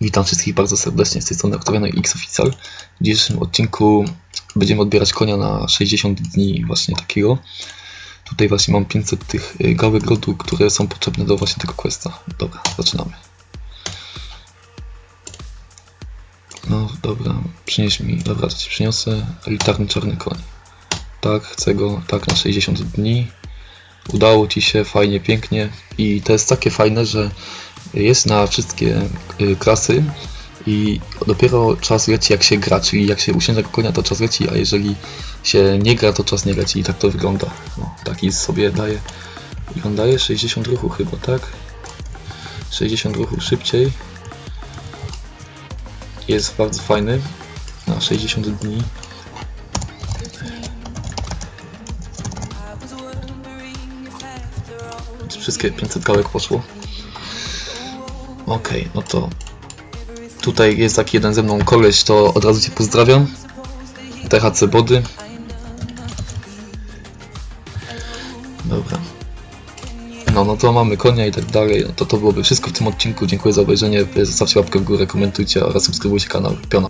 Witam wszystkich bardzo serdecznie z tej strony Octaviano X Official. W dzisiejszym odcinku będziemy odbierać konia na 60 dni właśnie takiego. Tutaj właśnie mam 500 tych y, gałek rodu, które są potrzebne do właśnie tego questa. Dobra, zaczynamy. No dobra, przynieś mi, dobra, to ci przyniosę elitarny czarny koń. Tak, chcę go, tak, na 60 dni. Udało ci się, fajnie, pięknie. I to jest takie fajne, że jest na wszystkie y, klasy i dopiero czas leci jak się gra, czyli jak się usiądzie konia to czas leci, a jeżeli się nie gra to czas nie leci i tak to wygląda. No, taki sobie daje, i on daje 60 ruchu chyba, tak? 60 ruchu szybciej. Jest bardzo fajny na 60 dni. Wszystkie 500 gałek poszło. Okej, no to tutaj jest taki jeden ze mną koleś, to od razu Cię pozdrawiam. THC Body. Dobra. No, no to mamy konia i tak dalej. No to to byłoby wszystko w tym odcinku. Dziękuję za obejrzenie. Zostawcie łapkę w górę, komentujcie oraz subskrybujcie kanał Piona.